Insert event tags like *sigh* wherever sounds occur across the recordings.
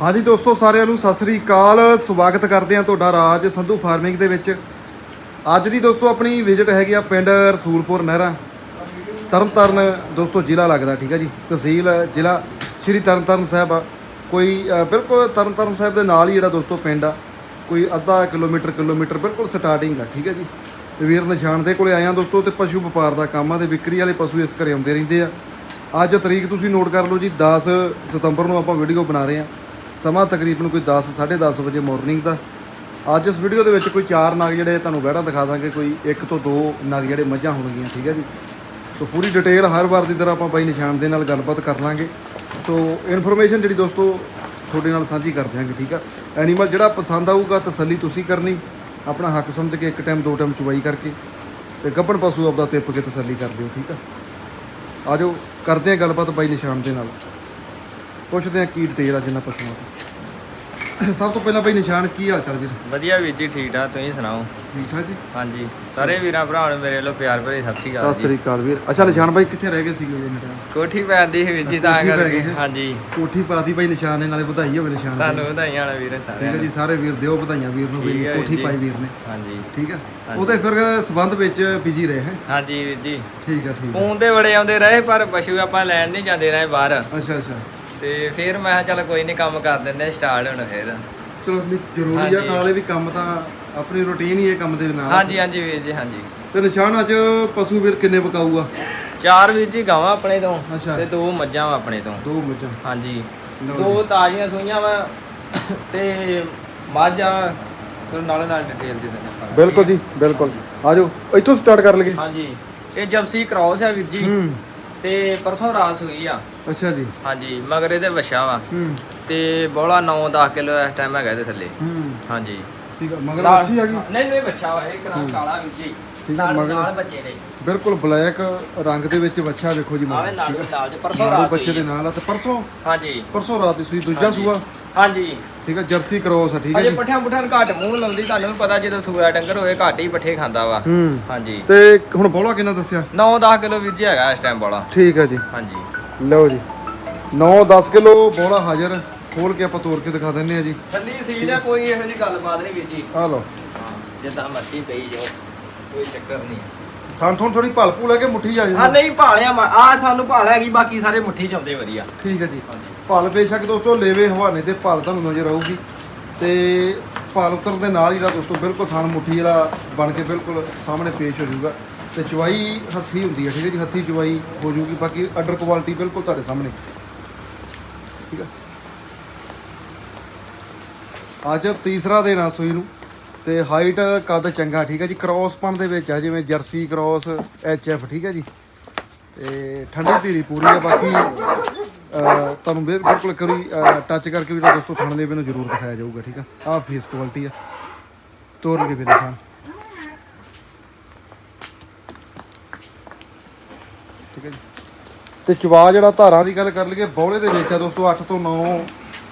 ਹਾਂਜੀ ਦੋਸਤੋ, ਸਾਰਿਆਂ ਨੂੰ ਸਤਿ ਸ੍ਰੀ ਅਕਾਲ। ਸਵਾਗਤ ਕਰਦੇ ਹਾਂ ਤੁਹਾਡਾ ਰਾਜ ਸੰਧੂ ਫਾਰਮਿੰਗ ਦੇ ਵਿੱਚ। ਅੱਜ ਦੀ ਦੋਸਤੋ, ਆਪਣੀ ਵਿਜ਼ਿਟ ਹੈਗੀ ਆ ਪਿੰਡ ਰਸੂਲਪੁਰ ਨਹਿਰਾ। ਤਰਨਤਾਰਨ ਦੋਸਤੋ, ਜ਼ਿਲ੍ਹਾ ਲੱਗਦਾ, ਠੀਕ ਹੈ ਜੀ? ਤਹਿਸੀਲ, ਜ਼ਿਲ੍ਹਾ ਸ਼੍ਰੀ ਤਰਨਤਾਰਨ ਸਾਹਿਬ ਆ। ਕੋਈ ਬਿਲਕੁਲ ਤਰਨਤਾਰਨ ਸਾਹਿਬ ਦੇ ਨਾਲ ਹੀ ਜਿਹੜਾ ਦੋਸਤੋ, ਪਿੰਡ ਆ। ਕੋਈ ਅੱਧਾ ਕਿਲੋਮੀਟਰ ਕਿਲੋਮੀਟਰ ਬਿਲਕੁਲ ਸਟਾਰਟਿੰਗ ਆ, ਠੀਕ ਹੈ ਜੀ? ਵੀਰ ਨਿਸ਼ਾਨ ਦੇ ਕੋਲੇ ਆਇਆ ਦੋਸਤੋ ਤੇ ਪਸ਼ੂ ਵਪਾਰ ਦਾ ਕੰਮ ਆ ਤੇ ਵਿਕਰੀ ਵਾਲੇ ਪਸ਼ੂ ਇਸ ਘਰੇ ਆਉਂਦੇ ਰਹਿੰਦੇ ਆ। ਅੱਜ ਤਰੀਕ ਤੁਸੀਂ ਨੋਟ ਕਰ ਲਓ ਜੀ 10 ਸਤੰਬਰ ਨੂੰ ਆਪਾਂ ਵੀਡੀਓ ਬਣਾ ਰਹੇ ਆ। ਸਮਾਂ ਤਕਰੀਬਨ ਕੋਈ 10 10:30 ਵਜੇ ਮਾਰਨਿੰਗ ਦਾ। ਅੱਜ ਇਸ ਵੀਡੀਓ ਦੇ ਵਿੱਚ ਕੋਈ ਚਾਰ ਨਗ ਜਿਹੜੇ ਤੁਹਾਨੂੰ ਵਹਿੜਾ ਦਿਖਾ ਦਾਂਗੇ, ਕੋਈ ਇੱਕ ਤੋਂ ਦੋ ਨਗ ਜਿਹੜੇ ਮੱਝਾਂ ਹੋਣਗੀਆਂ, ਠੀਕ ਹੈ ਜੀ? ਸੋ ਪੂਰੀ ਡਿਟੇਲ ਹਰ ਵਾਰ ਦੀ ਤਰ੍ਹਾਂ ਆਪਾਂ ਬਾਈ ਨਿਸ਼ਾਨ ਦੇ ਨਾਲ ਗੱਲਬਾਤ ਕਰ ਲਾਂਗੇ। ਸੋ ਇਨਫੋਰਮੇਸ਼ਨ ਜਿਹੜੀ ਦੋਸਤੋ, ਤੁਹਾਡੇ ਨਾਲ ਸਾਂਝੀ ਕਰ ਦਿਆਂਗੇ, ਠੀਕ ਆ? ਐਨੀਮਲ ਜਿਹੜਾ ਪਸੰਦ ਆਊਗਾ, ਤਸੱਲੀ ਤੁਸੀਂ ਕਰਨੀ। ਆਪਣਾ ਹੱਕ ਸਮਝ ਕੇ ਇੱਕ ਟਾਈਮ ਦੋ ਟਾਈਮ ਚੁਵਾਈ ਕਰਕੇ ਤੇ ਗੱਭਣ ਪਸ਼ੂ ਆਪਦਾ ਤਿੱਪ ਕੇ ਤਸੱਲੀ ਕਰ ਲਿਓ ਠੀਕ ਆ? ਆਜੋ ਕਰਦੇ ਆ ਗੱਲਬਾਤ ਬਾਈ ਨਿਸ਼ਾਨ ਦੇ ਨਾਲ। ਪੁੱਛਦੇ ਆ ਕੀ ਡਿਟੇਲ ਆ ਜਿੰਨਾ ਪਸ਼ੂਆਂ ਦੀ ਸਭ ਤੋਂ ਪਹਿਲਾਂ ਬਾਈ ਨਿਸ਼ਾਨ ਕੀ ਹਾਲ ਚਾਲ ਵੀਰ? ਵਧੀਆ ਵੀਰ ਜੀ ਠੀਕ ਠਾਕ ਤੁਸੀਂ ਸੁਣਾਓ? ਠੀਕ ਠਾਕ ਜੀ? ਹਾਂਜੀ ਸਾਰੇ ਵੀਰਾਂ ਭਰਾਵਾਂ ਨੂੰ ਮੇਰੇ ਵੱਲੋਂ ਪਿਆਰ ਭਰੀ ਸਤਿ ਸ਼੍ਰੀ ਅਕਾਲ ਸਤਿ ਸ੍ਰੀ ਅਕਾਲ ਵੀਰ। ਅੱਛਾ ਨਿਸ਼ਾਨ ਬਾਈ ਕਿੱਥੇ ਰਹਿ ਗਏ ਸੀਗੇ ਜੀ ਕੋਠੀ ਪੈਂਦੀ ਸੀ ਵੀਰ ਜੀ ਤਾਂ ਕਰਕੇ। ਹਾਂਜੀ। ਕੋਠੀ ਪਾਤੀ ਬਾਈ ਨਿਸ਼ਾਨ ਨੇ ਨਾਲੇ ਵਧਾਈ ਹੋਵੇ ਨਿਸ਼ਾਨ। ਤੁਹਾਨੂੰ ਵਧਾਈਆਂ ਵਾਲਾ ਵੀਰ ਠੀਕ ਸਾਰਿਆਂ ਹੈ ਜੀ ਸਾਰੇ ਵੀਰ ਦਿਓ ਵਧਾਈਆਂ ਵੀਰ ਨੂੰ ਠੀਕ ਵੀ ਕੋਠੀ। ਪਾਈ ਵੀਰ ਨੇ। ਹਾਂਜੀ। ਠੀਕ ਹੈ। ਉਹਦੇ ਫਿਰ ਸਬੰਧ ਵਿੱਚ ਬਿਜ਼ੀ ਰਹੇ ਹੈ? ਹਾਂਜੀ ਵੀਰ ਜੀ। ਠੀਕ ਹੈ ਠੀਕ ਹੈ। ਫੋਨ ਤੇ ਬੜੇ ਆਉਂਦੇ ਰਹੇ ਪਰ ਪਸ਼ੂ ਆਪਾਂ ਲੈਣ ਨਹੀਂ ਜਾਂਦੇ ਰਹੇ ਬਾਹਰ। ਅੱਛਾ ਅੱਛਾ। ਤੇ ਫਿਰ ਮੈਂ ਕਿਹਾ ਚੱਲ ਕੋਈ ਨਹੀਂ ਕੰਮ ਕਰ ਦਿੰਦੇ ਸਟਾਰਟ ਹੁਣ ਫਿਰ। ਚਲੋ ਨਹੀਂ, ਜ਼ਰੂਰੀ ਆ ਹਾਂਜੀ। ਨਾਲੇ ਵੀ ਕੰਮ ਤਾਂ ਆਪਣੀ ਰੁਟੀਨ ਹੀ ਹੈ ਕੰਮ ਦੇ ਨਾਲ। ਹਾਂਜੀ ਹਾਂਜੀ ਵੀਰ ਜੀ ਹਾਂਜੀ। ਤੇ ਨਿਸ਼ਾਨ ਅੱਜ ਪਸ਼ੂ ਵੀਰ ਕਿੰਨੇ ਪਕਾਊਗਾ? ਚਾਰ ਵੀਰ ਜੀ ਗਾਵਾਂ ਆਪਣੇ ਤੋਂ ਅੱਛਾ। ਤੇ ਦੋ ਮੱਝਾਂ ਵਾ ਆਪਣੇ ਤੋਂ। ਦੋ ਮੱਝਾਂ। ਹਾਂਜੀ। ਲਓ ਦੋ ਤਾਜ਼ੀਆਂ ਸੂਈਆਂ ਵਾ ਤੇ ਮੱਝ ਆ ਫਿਰ ਨਾਲੇ ਨਾਲ ਡਿਟੇਲ ਦੇ ਦਿੰਦੇ ਬਿਲਕੁਲ ਜੀ ਬਿਲਕੁਲ। ਆਜੋ ਇੱਥੋਂ ਸਟਾਰਟ ਕਰ ਲਈਏ। ਹਾਂਜੀ। ਇਹ ਜਬਸੀ ਕ੍ਰਾਸ ਹੈ ਵੀਰ ਜੀ। ਹੂੰ। ਤੇ ਪਰਸੋਂ ਰਾਤ ਹੋਈ ਆ। ਅੱਛਾ ਜੀ। ਹਾਂਜੀ ਮਗਰ ਇਹਦੇ ਵਛਾ ਵਾ। ਹੂੰ। ਤੇ ਬੋਲਾ 9-10 ਕਿਲੋ ਇਸ ਟਾਈਮ ਹੈਗਾ ਇਹਦੇ ਥੱਲੇ। ਹੂੰ। ਹਾਂਜੀ। ਠੀਕ ਆ ਮਗਰ ਅੱਛੀ ਆ ਗਈ? ਨਹੀਂ ਨਹੀਂ ਵਛਾ ਵਾ ਇਹ ਕਰਾ। ਕਾਲਾ ਵੀਰ ਜੀ। ਠੀਕ ਨਾਲ ਮਗਰ- ਨਾਲ ਬੱਚੇ ਨੇ। ਬਿਲਕੁਲ ਬਲੈਕ ਰੰਗ ਦੇ ਵਿੱਚ ਬੱਚਾ ਵੇਖੋ ਜੀ ਆਵੇ ਨਾਲ ਠੀਕ ਦੇ ਆ ਨਾਲ ਦੇ ਪਰਸੋਂ ਰਾਤ ਬੱਚੇ ਦੇ ਨਾਲ ਆ ਤੇ ਪਰਸੋਂ? ਹਾਂਜੀ। ਪਰਸੋਂ ਰਾਤ ਦੀ ਸੂਈ ਦੂਜਾ ਹਾਂਜੀ। ਸੂਆ? ਹਾਂਜੀ। ਠੀਕ ਆ ਜਰਸੀ ਕ੍ਰੋਸ ਆ ਠੀਕ ਹੈ ਅਜੇ ਜੀ। ਪੱਠਿਆਂ ਪੁੱਠਾਂ ਨੂੰ ਘੱਟ ਮੂੰਹ ਲਾਉਂਦੀ ਤੁਹਾਨੂੰ ਵੀ ਪਤਾ ਜਦੋਂ ਸੂਆ ਡੰਗਰ ਹੋਏ ਘੱਟ ਹੀ ਪੱਠੇ ਖਾਂਦਾ ਵਾ। ਹੂੰ। ਹਾਂਜੀ। ਤੇ ਹੁਣ ਬੋਲਾ ਕਿੰਨਾ ਦੱਸਿਆ? 9-10 ਕਿਲੋ ਵੀਰ ਜੀ ਹੈਗਾ ਇਸ ਟਾਈਮ ਬੋਲਾ। ਠੀਕ ਹੈ ਜੀ। ਹਾਂਜੀ। ਲਓ ਜੀ। 9-10 ਕਿਲੋ ਬੋਲਾ ਹਾਜ਼ਰ। ਖੋਲ ਕੇ ਆਪਾਂ ਤੋੜ ਕੇ ਦਿਖਾ ਦਿੰਨੇ ਆ ਜੀ। ਠੰਡੀ ਸੀਲ ਆ ਕੋਈ ਇਹੋ ਜਿਹੀ ਗੱਲਬਾਤ ਨਹੀਂ ਵੀਰ ਜੀ। ਆ ਲਓ। ਜਿੱਦਾਂ ਮਰਜ਼ੀ ਪਈ ਜਾਓ। ਕੋਈ ਚੱਕਰ ਨਹੀਂ ਥਾਂ ਥੋੜੀ ਥੋੜੀ ਭਲ ਭੂ ਲੈ ਕੇ ਮੁੱਠੀ ਜਾ ਆ ਜਾਂਦੀ ਨਹੀਂ ਭਾਲਿਆ ਆ ਸਾਨੂੰ ਭਾਲ ਹੈਗੀ ਬਾਕੀ ਸਾਰੇ ਮੁੱਠੀ ਚ ਆਉਂਦੇ ਵਧੀਆ। ਠੀਕ ਹੈ ਜੀ। ਹਾਂਜੀ। ਭਲ ਬੇਸ਼ੱਕ ਦੋਸਤੋ ਲੇਵੇ ਹਵਾਨੇ ਤੇ ਭਲ ਤੁਹਾਨੂੰ ਨਜ਼ਰ ਆਊਗੀ। ਤੇ ਭਲ ਉਤਰਨ ਦੇ ਨਾਲ ਹੀ ਜਿਹੜਾ ਦੋਸਤੋ ਬਿਲਕੁਲ ਥਾਨ ਮੁੱਠੀ ਜਿਹੜਾ ਬਣ ਕੇ ਬਿਲਕੁਲ ਸਾਹਮਣੇ ਪੇਸ਼ ਹੋ ਜਾਊਗਾ। ਤੇ ਚਵਾਈ ਹੱਥੀ ਹੁੰਦੀ ਹੈ ਠੀਕ ਹੈ ਜੀ ਹੱਥੀ ਚਵਾਈ ਹੋ ਜਾਊਗੀ। ਬਾਕੀ ਆਰਡਰ ਕੁਆਲਿਟੀ ਬਿਲਕੁਲ ਤੁਹਾਡੇ ਸਾਹਮਣੇ। ਠੀਕ ਹੈ। ਅੱਜ ਤੀਸਰਾ ਦਿਨ ਆ ਸੂਈ ਨੂੰ। ਤੇ ਹਾਈਟ ਕੱਦ ਚੰਗਾ, ਠੀਕ ਹੈ ਜੀ। ਕ੍ਰੋਸਪਨ ਦੇ ਵਿੱਚ ਆ, ਜਿਵੇਂ ਜਰਸੀ ਕ੍ਰੋਸ ਐਫ ਠੀਕ ਹੈ ਜੀ। ਤੇ ਠੰਡੀ ਧੀਰੀ ਪੂਰੀ ਹੈ ਬਾਕੀ ਤੁਹਾਨੂੰ ਬਿਲਕੁਲ ਇੱਕ ਟੱਚ ਕਰਕੇ ਵੀ ਦੋਸਤੋ ਥਣ ਦੇ ਮੈਨੂੰ ਜ਼ਰੂਰ ਦਿਖਾਇਆ ਜਾਊਗਾ, ਠੀਕ ਆ। ਆਹ ਫੇਸ ਕੁਆਲਿਟੀ ਆ। ਤੋੜ ਕੇ ਵੀ ਦਿਖਾਣ ਠੀਕ ਹੈ ਜੀ। ਤੇ ਚਵਾ ਜਿਹੜਾ ਧਾਰਾਂ ਦੀ ਗੱਲ ਕਰ ਲਈਏ, ਬੌਲੇ ਦੇ ਵਿੱਚ ਆ ਦੋਸਤੋ 8 ਤੋਂ 9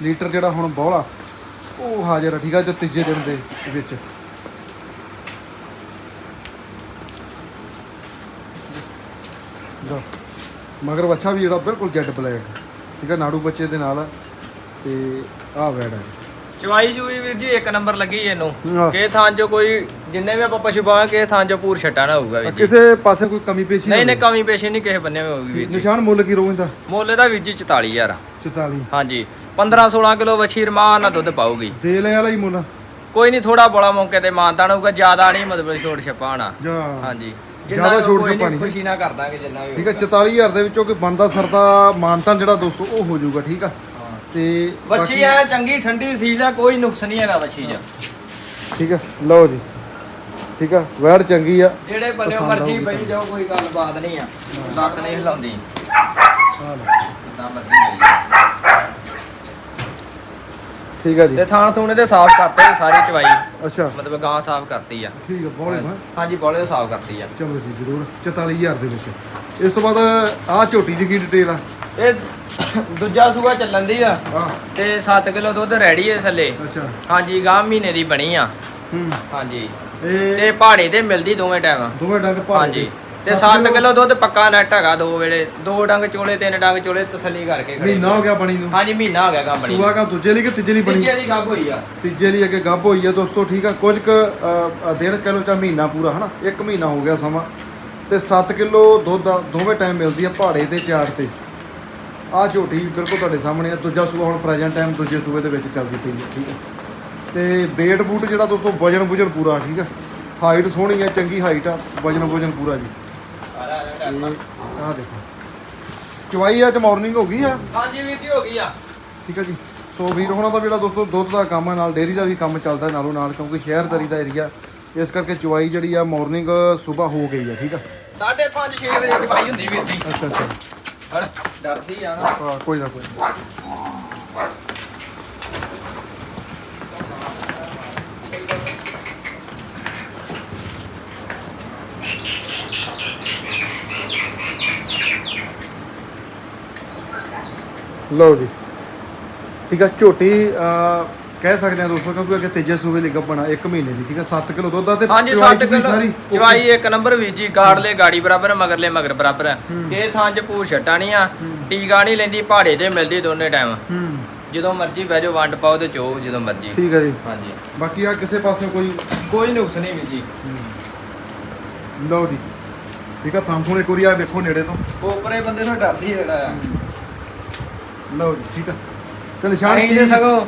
ਲੀਟਰ ਜਿਹੜਾ ਹੁਣ ਬੌਲਾ। ਉਹ ਹਾਜ਼ਰ ਆ ਠੀਕ ਆ ਜੋ ਤੀਜੇ ਦਿਨ ਦੇ ਵਿੱਚ। ਲਓ। ਮਗਰ ਬੱਚਾ ਵੀ ਜਿਹੜਾ ਬਿਲਕੁਲ ਜੈਡ ਬਲੈਕ ਠੀਕ ਹੈ ਨਾੜੂ ਬੱਚੇ ਦੇ ਨਾਲ ਆ ਤੇ ਆਹ ਵੈੜ ਹੈ ਚਵਾਈ ਜੂਈ ਵੀਰ ਜੀ ਇੱਕ ਨੰਬਰ ਲੱਗੀ ਇਹਨੂੰ। ਕਿ ਥਾਂ ਜੋ ਕੋਈ ਜਿੰਨੇ ਵੀ ਆਪਾਂ ਪਸ਼ੂ ਪਾਵਾਂ ਕਿ ਥਾਂ ਜੋ ਪੂਰ ਛੱਟਾ ਨਾ ਹੋਊਗਾ ਵੀਰ ਜੀ। ਕਿਸੇ ਪਾਸੇ ਕੋਈ ਕਮੀ ਪੇਸ਼ੀ ਨਹੀਂ ਨਹੀਂ ਕਮੀ ਪੇਸ਼ੀ ਨਹੀਂ ਕਿਸੇ ਬੰਨੇ ਹੋਊਗੀ ਵੀਰ ਜੀ। ਨਿਸ਼ਾਨ ਮੁੱਲ ਕੀ ਰੋਇੰਦਾ ਮੁੱਲ ਦਾ ਵੀਰ ਜੀ 44000 44 ਹਾਂਜੀ। 15 16 ਕਿਲੋ ਵਛੀ ਰਮਾਨ ਨਾਲ ਦੁੱਧ ਪਾਊਗੀ। ਦੇ ਲੈ ਵਾਲਾ ਹੀ ਮੁੱਲ। ਕੋਈ ਨਹੀਂ ਥੋੜਾ ਬੋਲਾ ਮੌਕੇ ਤੇ ਮਾਨਤਾਨ ਹੋਊਗਾ ਜ਼ਿਆਦਾ ਨਹੀਂ ਮਤਲਬ ਛੋਟ ਛਪਾ ਹੋਣਾ ਜਾਂ ਹਾਂਜੀ। ਜ਼ਿਆਦਾ ਛੋਟ ਕੋਈ ਨੀ, ਛਪਾ ਨਹੀਂ। ਖੁਸ਼ੀ ਨਾ ਕਰ ਦਾਂਗੇ ਜਿੰਨਾ ਵੀ ਠੀਕ ਹੈ 44000 ਦੇ ਵਿੱਚੋਂ ਕੋਈ ਬਣਦਾ ਸਰਦਾ ਮਾਨਤਾਨ ਜਿਹੜਾ ਦੋਸਤੋ ਉਹ ਹੋ ਜਾਊਗਾ ਠੀਕ ਆ। ਤੇ ਵੱਛੀ ਬਾਕੀ- ਐ ਚੰਗੀ ਠੰਡੀ ਸੀਲ ਆ ਕੋਈ ਨੁਕਸ ਨਹੀਂ ਹੈਗਾ ਵੱਛੀ 'ਚ। ਠੀਕ ਆ ਲਓ ਜੀ। ਠੀਕ ਆ ਵੈੜ ਚੰਗੀ ਆ। ਜਿਹੜੇ ਬੰਦੇ ਪਸੰਦ ਮਰਜ਼ੀ ਬਈ ਜਾਓ ਕੋਈ ਗੱਲਬਾਤ ਨਹੀਂ ਆ। ਲੱਤ ਨਹੀਂ ਹਿਲਾਉਂਦੀ। ਲਓ। ਜਿੱਦਾਂ ਮਰਜ਼ੀ ਬਈ। ਠੀਕ ਆ ਜੀ। ਤੇ ਥਾਣ ਥੂਣੇ ਤੇ ਸਾਫ਼ ਕਰਤੇ ਸਾਰੀ ਚਵਾਈ। ਅੱਛਾ। ਮਤਲਬ ਗਾਂ ਸਾਫ਼ ਕਰਤੀ ਆ। ਠੀਕ ਆ ਬੋਲੇ ਮੈਂ ਹਾਂਜੀ ਬੋਲੇ ਤੇ ਸਾਫ਼ ਕਰਤੀ ਆ। ਚਲੋ ਜੀ ਜ਼ਰੂਰ। 44000 ਦੇ ਵਿੱਚ। ਇਸ ਤੋਂ ਬਾਅਦ ਆਹ ਝੋਟੀ ਜੀ ਕੀ ਡਿਟੇਲ ਆ? ਇਹ ਦੂਜਾ ਸੂਆ ਚੱਲਣ ਦੀ ਆ। ਤੇ 7 ਕਿਲੋ ਦੁੱਧ ਰੈਡੀ ਹੈ ਥੱਲੇ। ਅੱਛਾ। ਹਾਂਜੀ ਗਾਂ ਮਹੀਨੇ ਦੀ ਬਣੀ ਆ। ਹੂੰ। ਹਾਂਜੀ। ਤੇ ਪਹਾੜੇ ਤੇ ਮਿਲਦੀ ਦੋਵੇਂ ਟਾਈਮ। ਦੋਵੇਂ ਡੰਗ ਭਾਰੇ ਹਾਂਜੀ। ਤੇ ਸੱਤ 7 ਕਿੱਲੋ- ਦੁੱਧ ਪੱਕਾ ਨੈਟ ਹੈਗਾ ਦੋ ਵੇਲੇ। ਦੋ ਡੰਗ ਚੋਲੇ ਤਿੰਨ ਡੰਗ ਚੋਲੇ ਤਸੱਲੀ ਕਰਕੇ ਖੜੇ। ਮਹੀਨਾ ਹੋ ਗਿਆ ਬਣੀ ਨੂੰ। ਹਾਂਜੀ ਮਹੀਨਾ ਹੋ ਗਿਆ ਕੰਪਨੀ ਸੂਆ ਕਾ ਦੂਜੇ ਲਈ ਕਿ ਤੀਜੇ ਲਈ ਬਣੀ? ਤੀਜੇ ਦੀ ਗੱਭ ਹੋਈ ਆ। ਤੀਜੇ ਲਈ ਅੱਗੇ ਗੱਭ ਹੋਈ ਆ ਦੋਸਤੋ ਠੀਕ ਆ? ਕੁਝ ਕ ਡੇਢ ਕਿਲੋ ਚਾ ਮਹੀਨਾ ਪੂਰਾ ਹਨਾ? ਇੱਕ ਮਹੀਨਾ ਹੋ ਗਿਆ ਸਮਾਂ। ਤੇ 7 ਕਿਲੋ ਦੁੱਧ ਆ ਦੋਵੇਂ ਟਾਈਮ ਮਿਲਦੀ ਆ ਪਹਾੜੇ ਤੇ ਚਾਰ ਤੇ। ਆ ਝੋਟੀ ਬਿਲਕੁਲ ਤੁਹਾਡੇ ਸਾਹਮਣੇ ਆ। ਦੂਜਾ ਸੂਆ ਹੁਣ ਪ੍ਰੈਜ਼ੈਂਟ ਟਾਈਮ ਦੂਜੇ ਸੂਏ ਦੇ ਵਿੱਚ ਚੱਲਦੀ ਪਈ ਆ ਠੀਕ ਆ? ਤੇ ਵੇਟ ਬੂਟ ਜਿਹੜਾ ਦੋਸਤੋ ਵਜਨ ਵੁਜਨ ਪੂਰਾ ਠੀਕ ਆ? ਹਾਈਟ ਸੋਹਣੀ ਆ ਚੰਗੀ ਹਾਈਟ ਆ ਵਜਨ ਵੁਜਨ ਪੂਰਾ ਜੀ। ਆ ਦੇਖੋ। ਚਵਾਈ ਅੱਜ ਮਾਰਨਿੰਗ ਹੋ ਗਈ ਆ? ਹਾਂਜੀ ਵੀਰ ਜੀ ਹੋ ਗਈ ਆ। ਠੀਕ ਹੈ ਜੀ। ਸੋ ਵੀਰ ਹੋਣਾ ਦਾ ਜਿਹੜਾ ਦੋਸਤੋ ਦੁੱਧ ਦਾ ਕੰਮ ਹੈ ਨਾਲ ਡੇਅਰੀ ਦਾ ਵੀ ਕੰਮ ਚੱਲਦਾ ਨਾਲੋਂ ਨਾਲ ਕਿਉਂਕਿ ਸ਼ਹਿਰਦਾਰੀ ਦਾ ਏਰੀਆ ਇਸ ਕਰਕੇ ਚੁਆਈ ਜਿਹੜੀ ਆ ਮਾਰਨਿੰਗ ਸਵੇਰ ਹੋ ਗਈ ਆ ਠੀਕ ਆ? 5:30 6 ਵਜੇ ਚਵਾਈ ਹੁੰਦੀ ਵੀਰ ਜੀ। ਅੱਛਾ ਅੱਛਾ। ਹਣ ਡਰਦੀ ਆ ਨਾ। ਹਾਂ, ਕੋਈ ਨਾ ਕੋਈ ਨਾ। ਲਓ ਜੀ। ਠੀਕ ਆ ਝੋਟੀ ਕਹਿ ਸਕਦੇ ਆ ਦੋਸਤੋ ਕਿਉਂਕਿ ਅੱਗੇ ਤੇਜੇ ਸੂਬੇ ਲਈ ਗੱਬਣਾ 1 ਮਹੀਨੇ ਦੀ ਠੀਕ ਆ 7 ਕਿਲੋ ਦੁੱਧ ਆ ਤੇ ਹਾਂਜੀ ਚਵਾਈ 7 ਚੂਈ ਕਿਲੋ ਸਾਰੀ। ਚਵਾਈ ਇੱਕ ਨੰਬਰ ਵੀਰ ਜੀ ਗਾੜਲੇ ਗਾੜੀ ਬਰਾਬਰ ਮਗਰਲੇ ਮਗਰ ਬਰਾਬਰ। ਹੈ। ਇਹ ਥਾਂ 'ਚ ਪੂਰ ਛੱਟਾ ਨਹੀਂ ਆ। ਟੀਕਾ ਨਹੀਂ ਲੈਂਦੀ ਪਹਾੜੇ ਤੇ ਮਿਲਦੀ ਦੋਨੇ ਟਾਈਮ। ਹੂੰ। ਜਦੋਂ ਮਰਜ਼ੀ ਬਹਿ ਜਾਓ ਵੰਡ ਪਾਓ ਤੇ ਚੋ ਜਦੋਂ ਮਰਜ਼ੀ। ਠੀਕ ਹੈ ਜੀ। ਹਾਂਜੀ। ਬਾਕੀ ਆ ਕਿਸੇ ਪਾਸੇ ਕੋਈ ਕੋਈ ਨੁਕਸ ਨਹੀਂ ਵੀਰ ਜੀ। ਲਓ ਜੀ। ਠੀਕ ਆ ਥਾਂ ਥੋੜੇ ਕੋਰੀਆ ਵੇਖੋ ਨੇੜੇ ਤੋਂ। ਉਪਰੇ ਬੰਦੇ ਤੋਂ ਡਰਦੀ ਜਿਹੜਾ। ਆ ਲਓ ਜੀ ਠੀਕ ਆ। ਤੇ ਨਿਸ਼ਾਨ ਅਸੀਂ ਕੀ ਤੇ ਸਗੋਂ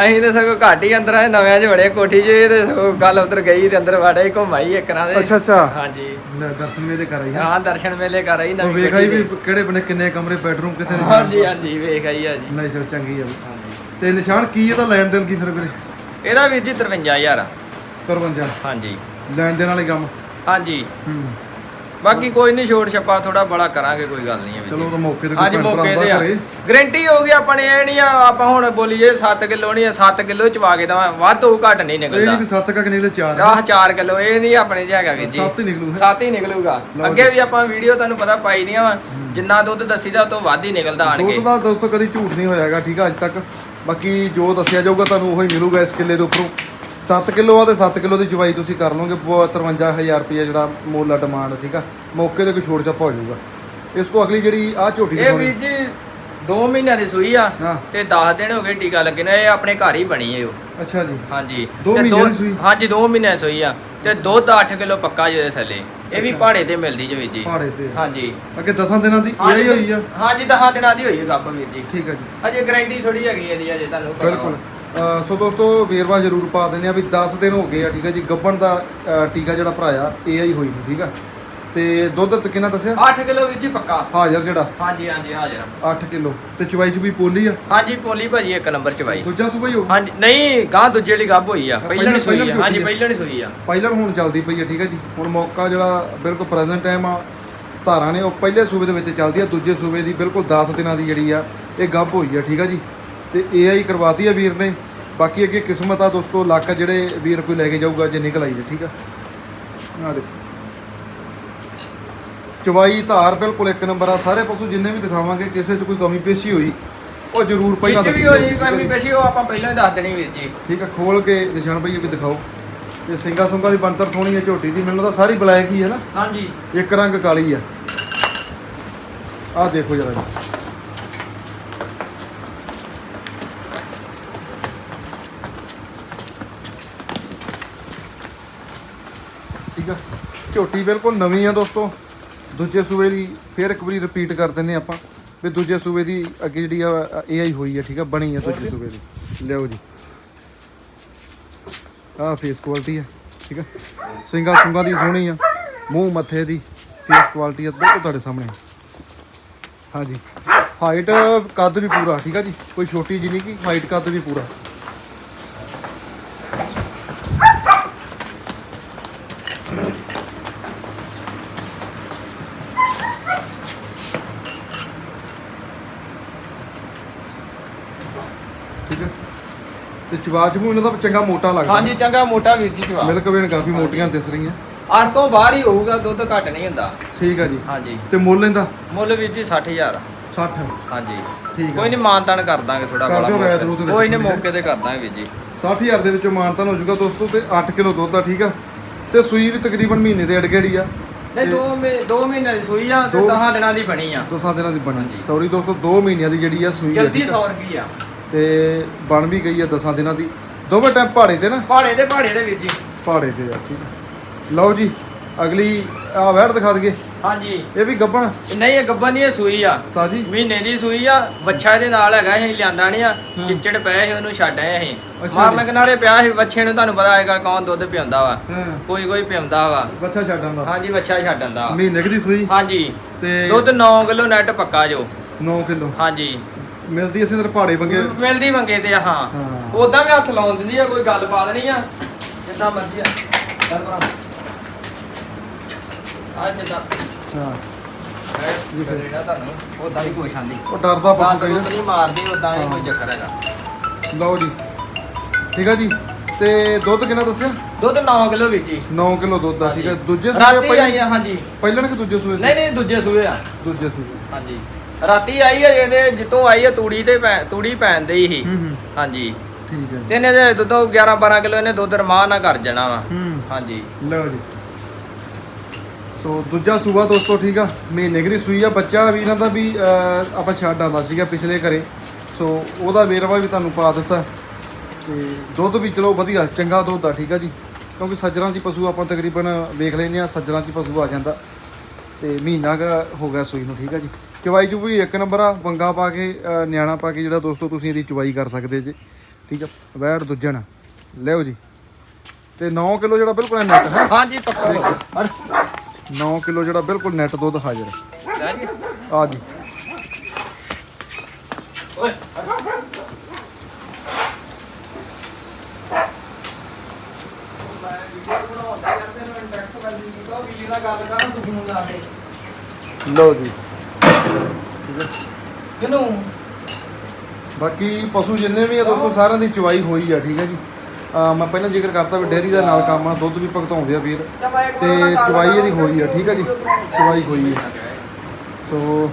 ਅਸੀਂ ਤੇ ਸਗੋਂ ਘੱਟ ਹੀ ਅੰਦਰ ਆਏ ਨਵਿਆਂ 'ਚ ਵੜੇ ਕੋਠੀ 'ਚ ਇਹ ਤੇ ਸਗੋਂ ਗੱਲ ਉਧਰ ਗਈ ਤੇ ਅੰਦਰ ਵੜੇ ਘੁੰਮਾਈ ਇੱਕ ਨਾ ਦੇ ਅੱਛਾ ਅੱਛਾ। ਹਾਂਜੀ। ਲੈ, ਦਰਸ਼ਨ ਮੇਲੇ ਕਰ ਰਹੀ ਹੈ। ਹਾਂ ਦਰਸ਼ਨ ਮੇਲੇ ਕਰ ਰਹੀ ਉਹ ਨਵੀਂ ਵੇਖ ਆਈ ਕੋਠੀ ਵੀ ਦੇ। ਕਿਹੜੇ ਬਨੇ ਕਿੰਨੇ ਕਮਰੇ ਬੈਡਰੂਮ ਕਿੱਥੇ ਨੇ? ਹਾਂਜੀ ਹਾਂਜੀ ਵੇਖ ਆਈ ਆ ਜੀ। ਨਹੀਂ ਚਲ ਚੰਗੀ ਆ ਤੇ ਨਿਸ਼ਾਨ ਕੀ ਇਹਦਾ ਲੈਣ ਦੇਣ ਕੀ ਫਿਰ ਵੀਰੇ? ਇਹਦਾ ਵੀਰ ਜੀ 53000 53 ਹਾਂਜੀ। ਲੈਣ ਦੇਣ ਵਾਲੇ ਕੰਮ ਹਾਂਜੀ। ਹੂੰ। ਬਾਕੀ ਕੋਈ ਨਹੀਂ ਛੋੜ ਛੱਪਾ ਥੋੜਾ ਬੜਾ ਕਰਾਂਗੇ ਕੋਈ ਗੱਲ ਨਹੀਂ ਹੈ ਚਲੋ ਉਹ ਮੌਕੇ ਤੇ ਅੱਜ ਮੌਕੇ ਤੇ ਆ। ਗਰੰਟੀ ਹੋ ਗਈ ਆਪਾਂ ਨੇ ਇਹ ਨਹੀਂ ਆ ਆਪਾਂ ਹੁਣ ਬੋਲੀਏ 7 ਕਿਲੋ ਨਹੀਂ 7 ਕਿਲੋ ਚਵਾ ਕੇ ਦਵਾਂ ਵੱਧ ਹੋਊ ਘੱਟ ਨਹੀਂ ਇਹ ਨਹੀਂ ਵੀ ਨਿਕਲਦਾ 7 ਕਾ ਨਿਕਲੇ 4 ਆਹ 4 ਕਿਲੋ ਇਹ ਨਹੀਂ ਆਪਣੇ 'ਚ ਹੈਗਾ ਵੀਰ ਜੀ। 7 ਹੀ ਨਿਕਲੂ ਹੈ। ਸੱਤ ਹੀ ਨਿਕਲੂਗਾ। ਅੱਗੇ ਵੀ ਆਪਾਂ ਵੀਡੀਓ ਤੁਹਾਨੂੰ ਪਤਾ ਪਾਈ ਦੀਆਂ ਵਾ ਜਿੰਨਾ ਦੁੱਧ ਦੱਸੀਦਾ ਉਹ ਤੋਂ ਵੱਧ ਹੀ ਨਿਕਲਦਾ ਆਣ ਕੇ। ਦੁੱਧ ਦਾ ਦੋਸਤੋ ਕਦੀ ਝੂਠ ਨਹੀਂ ਹੋਇਆਗਾ ਠੀਕ ਆ ਅੱਜ ਤੱਕ। ਬਾਕੀ ਜੋ ਦੱਸਿਆ ਜਾਊਗਾ ਤੁਹਾਨੂੰ ਉਹੀ ਮਿਲੂਗਾ ਇਸ ਕਿੱਲੇ ਦੇ ਉੱਪਰੋਂ। 7 ਕਿਲੋ ਆ ਤੇ 7 ਕਿਲੋ ਦੀ ਚਵਾਈ ਤੁਸੀਂ ਕਰ ਲਓਗੇ 53000 ਰੁਪਏ ਜਿਹੜਾ ਮੁੱਲ ਆ ਡਿਮਾਂਡ ਠੀਕ ਆ? ਮੌਕੇ ਤੇ ਕੋਈ ਛੋੜ ਚੱਪਾ ਹੋ ਜਾਊਗਾ। ਇਸ ਤੋਂ ਅਗਲੀ ਜਿਹੜੀ ਆ ਝੋਟੀ ਇਹ ਵੀਰ ਜੀ 2 ਮਹੀਨਿਆਂ ਦੀ ਸੂਈ ਆ ਤੇ 10 ਦਿਨ ਹੋ ਗਏ ਟੀਕਾ ਲੱਗੇ ਨੇ ਇਹ ਆਪਣੇ ਘਰ ਹੀ ਬਣੀ ਹੈ ਉਹ ਅੱਛਾ ਜੀ। ਹਾਂਜੀ। ਦੋ ਤੇ ਮਹੀਨਿਆਂ ਦੀ ਸੂਈ? ਹਾਂਜੀ 2 ਮਹੀਨਿਆਂ ਦੀ ਸੂਈ ਆ ਤੇ ਦੁੱਧ 8 ਕਿਲੋ ਪੱਕਾ ਜਿਹਦੇ ਥੱਲੇ। ਇਹ ਵੀ। ਪਹਾੜੇ ਤੇ ਮਿਲਦੀ ਜੇ ਵੀਰ ਜੀ। ਪਹਾੜੇ ਤੇ। ਹਾਂਜੀ। ਅੱਗੇ 10 ਦਿਨਾਂ ਦੀ ਇਹ ਹੀ ਹੋਈ ਆ? ਹਾਂਜੀ 10 ਦਿਨਾਂ ਦੀ ਹੋਈ ਹੈ ਗੱਪ ਵੀਰ ਜੀ। ਠੀਕ ਆ ਜੀ। ਅਜੇ ਗਾਰੰਟੀ ਥੋੜੀ ਹੈਗੀ ਇਹਦੀ ਅਜੇ ਤੁਹਾਨੂੰ ਪਤਾ ਬਿਲਕੁਲ। ਸੋ ਦੋਸਤੋ ਵੇਰਵਾ ਜ਼ਰੂਰ ਪਾ ਦਿੰਦੇ ਆ ਵੀ 10 ਦਿਨ ਹੋ ਗਏ ਆ ਠੀਕ ਆ ਜੀ। ਗੱਬਣ ਦਾ ਟੀਕਾ ਜਿਹੜਾ ਭਰਾਇਆ ਏਆਈ ਹੋਈ ਨੂੰ ਠੀਕ ਆ। ਤੇ ਦੁੱਧ ਤੇ ਕਿੰਨਾ ਦੱਸਿਆ? 8 ਕਿਲੋ ਵੀਰ ਜੀ ਪੱਕਾ। ਹਾਜ਼ਰ ਜਿਹੜਾ ਹਾਂਜੀ ਹਾਂਜੀ ਹਾਜ਼ਰ 8 ਕਿਲੋ। ਤੇ ਚਵਾਈ ਚ ਵੀ ਪੋਲੀ ਆ? ਹਾਂਜੀ ਪੋਲੀ ਭਾਜੀ ਇੱਕ ਨੰਬਰ ਚ ਬਾਈ ਦੂਜਾ ਸੂਬਾ ਹੀ ਹੋ ਹਾਂਜੀ ਨਹੀਂ ਗਾਂ ਦੂਜੇ ਲਈ ਗੱਪ ਹੋਈ ਆ। ਪਹਿਲਾਂ ਨਹੀਂ ਸੋਈ ਆ। ਹਾਂਜੀ ਆ। ਪਹਿਲਾਂ ਨਹੀਂ ਸੋਈ ਆ। ਪਾਇਲਟ ਹੁਣ ਚੱਲਦੀ ਪਈ ਹੈ ਠੀਕ ਹੈ ਜੀ। ਹੁਣ ਮੌਕਾ ਜਿਹੜਾ ਬਿਲਕੁਲ ਪ੍ਰੈਜ਼ੈਂਟ ਟਾਈਮ ਆ। ਧਾਰਾਂ ਨੇ ਉਹ ਪਹਿਲੇ ਸੂਬੇ ਦੇ ਵਿੱਚ ਚੱਲਦੀ ਆ ਦੂਜੇ ਸੂਬੇ ਦੀ ਬਿਲਕੁਲ 10 ਦਿਨਾਂ ਦੀ ਜਿਹੜੀ ਆ ਇਹ ਗੱਭ ਹੋਈ ਆ ਠੀਕ ਆ ਜੀ। ਤੇ ਏਆਈ ਕਰਵਾਤੀ ਆ ਵੀਰ ਨੇ। ਬਾਕੀ ਅੱਗੇ ਕਿਸਮਤ ਆ ਦੋਸਤੋ ਲੱਕ ਜਿਹੜੇ ਵੀਰ ਕੋਈ ਲੈ ਕੇ ਜਾਊਗਾ ਜੇ ਨਿਕਲ ਆਈ ਤੇ ਠੀਕ ਆ? ਆ ਦੇਖੋ। ਚਵਾਈ ਧਾਰ ਬਿਲਕੁਲ ਇੱਕ ਨੰਬਰ ਆ। ਸਾਰੇ ਪਸ਼ੂ ਜਿੰਨੇ ਵੀ ਦਿਖਾਵਾਂਗੇ ਕਿਸੇ 'ਚ ਕੋਈ ਕਮੀ ਪੇਸ਼ੀ ਹੋਈ ਉਹ ਜ਼ਰੂਰ ਪਹਿਲਾਂ ਦੱਸੀ ਆ ਕੋਈ ਜੀ। ਪੇਸ਼ੀ ਉਹ ਆਪਾਂ ਪਹਿਲਾਂ ਹੀ ਦੱਸ ਦੇਣੀ ਵੀਰ ਜੀ। ਠੀਕ ਆ ਖੋਲ ਕੇ ਨਿਸ਼ਾਨ ਭਈਏ ਵੀ ਦਿਖਾਓ। ਤੇ ਸਿੰਗਾ ਸੁੰਗਾ ਦੀ ਬਣਤਰ ਸੋਹਣੀ ਹੈ ਝੋਟੀ ਦੀ। ਮੈਨੂੰ ਤਾਂ ਸਾਰੀ ਬਲੈਕ ਹੀ ਹੈ ਨਾ। ਹਾਂਜੀ। ਇੱਕ ਰੰਗ ਕਾਲੀ ਆ। ਆਹ ਦੇਖੋ ਜਰਾ ਜੀ ਠੀਕ ਆ ਝੋਟੀ ਬਿਲਕੁਲ ਨਵੀਂ ਆ ਦੋਸਤੋ। ਦੂਜੇ ਸੂਬੇ ਦੀ ਫੇਰ ਇੱਕ ਵਾਰੀ ਰਿਪੀਟ ਕਰ ਦਿੰਨੇ ਆਪਾਂ ਵੀ ਦੂਜੇ ਸੂਬੇ ਦੀ ਅੱਗੇ ਜਿਹੜੀ ਆ ਏਆਈ ਹੋਈ ਆ ਠੀਕ ਆ ਬਣੀ ਆ ਦੂਜੇ ਸੂਬੇ ਦੀ। ਲਿਓ ਜੀ। ਆਹ ਫੇਸ ਕੁਆਲਿਟੀ ਆ ਠੀਕ ਆ। ਸਿੰਗਾ ਸੁੰਗਾ ਦੀ ਸੋਹਣੀ ਆ ਮੂੰਹ ਮੱਥੇ ਦੀ ਫੇਸ ਕੁਆਲਿਟੀ ਆ ਬਿਲਕੁਲ ਤੁਹਾਡੇ ਸਾਹਮਣੇ। ਹਾਂਜੀ। ਹਾਈਟ ਕੱਦ ਵੀ ਪੂਰਾ ਠੀਕ ਆ ਜੀ। ਕੋਈ ਛੋਟੀ ਜੀ ਨਹੀਂ ਕਿ ਹਾਈਟ ਕੱਦ ਵੀ ਪੂਰਾ। ਤੇ ਚਵਾਜ ਨੂੰ ਇਹਨਾਂ ਦਾ ਚੰਗਾ ਮੋਟਾ ਲੱਗਦਾ। ਹਾਂਜੀ ਚੰਗਾ ਮੋਟਾ ਵੀਰ ਜੀ ਜਵਾ ਮਿਲਕ ਵੇਣ ਕਾਫੀ ਮੋਟੀਆਂ ਦਿਸ ਰਹੀਆਂ। 8 ਤੋਂ ਬਾਹਰ ਹੀ ਹੋਊਗਾ ਦੁੱਧ ਘੱਟ ਨਹੀਂ ਹੁੰਦਾ। ਠੀਕ ਆ ਜੀ। ਹਾਂਜੀ। ਤੇ ਮੁੱਲ ਇਹਦਾ? ਮੁੱਲ ਵੀਰ ਜੀ 60000 60 ਹਾਂਜੀ। ਠੀਕ ਕੋਈ ਆ ਨਹੀਂ ਮਾਨਤਾਨ ਕਰ ਦਾਂਗੇ ਥੋੜਾ ਕਰ ਦਿਓ ਰਾਇਤ ਰੂਤ ਕੋਈ ਨਹੀਂ ਮੌਕੇ ਤੇ ਕਰ ਦਾਂਗੇ ਵੀਰ ਜੀ। 60000 ਦੇ ਵਿੱਚੋਂ ਮਾਨਤਾਨ ਹੋ ਜਾਊਗਾ ਦੋਸਤੋ ਤੇ 8 ਕਿਲੋ ਦੁੱਧ ਆ ਠੀਕ ਆ। ਤੇ ਸੂਈ ਵੀ ਤਕਰੀਬਨ ਮਹੀਨੇ ਦੇ ਅੜਗੇੜੀ ਆ। ਨਹੀਂ ਦੋ ਮਹੀ- ਦੋ ਮਹੀਨੇ ਦੀ ਸੂਈ ਆ ਤੇ ਦੋ- 10 ਦਿਨਾਂ ਦੀ ਬਣੀ ਆ। ਦਸਾਂ ਦਿਨਾਂ ਦੀ ਬਣੀ। ਹਾਂਜੀ। ਸੌਰੀ ਦੋਸਤੋ 2 ਮਹੀਨਿਆਂ ਦੀ ਜਿਹੜੀ ਆ ਸੂਈ ਆ ਜਲਦੀ ਠੀਕ ਆ? 100 ਰੁਪਏ ਆ ਤੇ ਬਣ ਵੀ ਗਈ ਆ ਦਸਾਂ ਦਿਨਾਂ ਦੀ। ਦੋਵੇਂ ਟਾਈਮ ਪਹਾੜੇ ਤੇ ਨਾ? ਪਹਾੜੇ ਦੇ ਪਹਾੜੇ ਦੇ ਵੀਰ ਜੀ। ਪਹਾੜੇ ਤੇ ਆ ਠੀਕ ਆ। ਲਓ ਜੀ ਅਗਲੀ ਆ ਵੈੜ ਦਿਖਾ ਦਈਏ। ਹਾਂਜੀ। ਇਹ ਵੀ ਗੱਬਣ? ਨਹੀਂ ਇਹ ਗੱਬਨ ਨਹੀਂ ਇਹ ਸੂਈ ਆ। ਤਾਜੀ? ਮਹੀਨੇ ਦੀ ਸੂਈ ਆ। ਬੱਚਾ ਇਹਦੇ ਨਾਲ ਹੈਗਾ ਇਹ ਲਿਆਂਦਾ ਨਹੀਂ ਆ। ਹਾਂ। ਚਿੱਚੜ ਪਏ ਸੀ ਉਹਨੂੰ ਛੱਡ ਆਏ ਅਸੀਂ। ਮਾਰਨ। ਕਿਨਾਰੇ ਪਿਆ ਸੀ ਬੱਚੇ ਨੂੰ ਤੁਹਾਨੂੰ ਪਤਾ ਹੈਗਾ ਕੌਣ ਦੁੱਧ ਪਿਆਉਂਦਾ ਵਾ। ਹਾਂ। ਕੋਈ ਕੋਈ ਪਿਆਉਂਦਾ ਵਾ। ਬੱਚਾ ਛੱਡਾਂ ਦਾ ਹਾਂਜੀ ਬੱਚਾ ਛੱਡਣ ਦਾ ਮਹੀਨੇ ਕੁ ਦੀ ਸੂਈ? ਹਾਂਜੀ। ਤੇ ਦੁੱਧ 9 ਕਿਲੋ ਨੈਟ ਪੱਕਾ ਜੋ। 9 ਕਿਲੋ। ਹਾਂਜੀ। ਮਿਲਦੀ ਇਸੇ ਤਰ੍ਹਾਂ ਪਹਾੜੇ ਵੰਗੇ ਮਿਲਦੀ ਮੰਗੇ ਤੇ ਆ, ਹਾਂ। ਹਾਂ। ਉਦਾਂ ਵੀ ਹੱਥ ਲਾਉਣ ਦਿੰਦੀ ਆ ਕੋਈ ਗੱਲਬਾਤ ਨਹੀਂ ਆ। ਜਿੱਦਾਂ ਮਰਜ਼ੀ ਆ। ਚੱਲ ਭਰਾ। ਆ ਜਿੱਦਾਂ। ਹਾਂ। ਇਹ ਕਰੇਗਾ ਤੁਹਾਨੂੰ? ਉਦਾਂ ਹੀ ਕੋਈ ਸ਼ਾਂਦੀ ਉਹ ਡਰਦਾ ਬਾਤ ਨਾ। ਨਹੀਂ ਮਾਰਦੀ ਉਦਾਂ ਹੀ। ਕੋਈ ਚੱਕਰ ਹੈਗਾ। ਲਓ ਜੀ। ਠੀਕ ਆ ਜੀ। ਤੇ ਦੁੱਧ ਕਿੰਨਾ ਦੱਸਿਆ? ਦੁੱਧ 9 ਕਿਲੋ ਵਿੱਚ ਹੀ 9 ਕਿਲੋ ਦੁੱਧ ਆ ਠੀਕ ਆ। ਹਾਂਜੀ। ਦੂਜੇ ਸੂਏ ਰਾਤੀ ਪਹਿਲਾਂ ਆਈ ਆ ਹਾਂਜੀ। ਪਹਿਲਾਂ ਕਿ ਦੂਜੇ ਸੂਏ ਸੀ? ਨਹੀਂ ਨਹੀਂ ਦੂਜੇ ਸੂਏ ਆ। ਦੂਜੇ ਸੂਏ। ਹਾਂਜੀ। ਰਾਤੀ ਆਈ ਆ ਜਿਹਦੇ ਜਿੱਤੋਂ ਆਈ ਆ ਤੂੜੀ ਤੇ ਪੈ- ਤੂੜੀ ਪੈਣ ਦੀ ਹੂੰ ਹੂੰ। ਹਾਂਜੀ। ਠੀਕ ਹੈ ਤੇ ਇਹਨੇ ਦੇ ਦੁੱਧੋਂ 11 12 ਕਿਲੋ ਇਹਨੇ ਦੁੱਧ ਰਮਾਨ ਨਾਲ ਕਰ ਜਾਣਾ ਵਾ। ਹੂੰ। ਹਾਂਜੀ। ਲਓ ਜੀ। ਸੋ ਦੂਜਾ ਸੂਆ ਦੋਸਤੋ ਠੀਕ ਆ? ਮਹੀਨੇ ਕੁ ਦੀ ਸੂਈ ਆ ਬੱਚਾ ਵੀ ਇਹਨਾਂ ਦਾ ਵੀ ਅਹ, ਆਪਾਂ ਛੱਡ ਆਂਦਾ ਸੀਗਾ ਪਿਛਲੇ ਘਰੇ। ਸੋ ਉਹਦਾ ਵੇਰਵਾ ਵੀ ਤੁਹਾਨੂੰ ਪਾ ਦਿੱਤਾ। ਤੇ ਦੁੱਧ ਵੀ ਚਲੋ ਵਧੀਆ ਚੰਗਾ ਦੁੱਧ ਆ ਠੀਕ ਆ ਜੀ? ਕਿਉਂਕਿ ਸੱਜਰਾਂ 'ਚ ਹੀ ਪਸ਼ੂ ਆਪਾਂ ਤਕਰੀਬਨ ਵੇਖ ਲੈਨੇ ਆ ਸੱਜਰਾਂ 'ਚ ਹੀ ਪਸ਼ੂ ਆ ਜਾਂਦਾ। ਤੇ ਮਹੀਨਾ ਕੁ ਹੋ ਗਿਆ ਸੂਈ ਨੂੰ ਠੀਕ ਆ ਜੀ? ਚਵਾਈ ਚੁਵਾਈ ਇੱਕ ਨੰਬਰ ਆ ਵੰਗਾ ਪਾ ਕੇ ਨਿਆਣਾ ਪਾ ਕੇ ਜਿਹੜਾ ਦੋਸਤੋ ਤੁਸੀਂ ਇਹਦੀ ਚਵਾਈ ਕਰ ਸਕਦੇ ਜੇ। ਠੀਕ ਆ ਵੈੜ ਦੁੱਜਣ। ਲਿਓ ਜੀ। ਤੇ 9 ਕਿਲੋ ਜਿਹੜਾ ਬਿਲਕੁਲ ਨੈਟ ਹੈ? ਹਾਂਜੀ ਪੱਕਾ। ਅਰ 9 ਕਿਲੋ ਜਿਹੜਾ ਬਿਲਕੁਲ ਨੈਟ ਦੁੱਧ ਹਾਜ਼ਰ ਹੈ। ਲੈ ਜੀ ਆ ਜੀ। ਓਏ। ਲਓ ਜੀ। ਕਿਨੂੰ? ਬਾਕੀ ਪਸ਼ੂ ਜਿੰਨੇ ਵੀ ਆ ਦੋਸਤੋ ਸਾਰਿਆਂ ਦੀ ਚਵਾਈ ਹੋਈ ਆ ਠੀਕ ਹੈ ਜੀ। ਆ ਮੈਂ ਪਹਿਲਾਂ ਜ਼ਿਕਰ ਕਰਤਾ ਵੀ ਡੇਅਰੀ ਦਾ ਨਾਲ ਕੰਮ ਆ ਦੁੱਧ ਵੀ ਭਗਤਾਉਂਦੇ ਆ ਵੀਰ। ਤੇ ਚਵਾਈ ਇਹਦੀ ਹੋਈ ਆ ਠੀਕ ਹੈ ਜੀ। ਚਵਾਈ ਹੋਈ ਆ। ਸੋ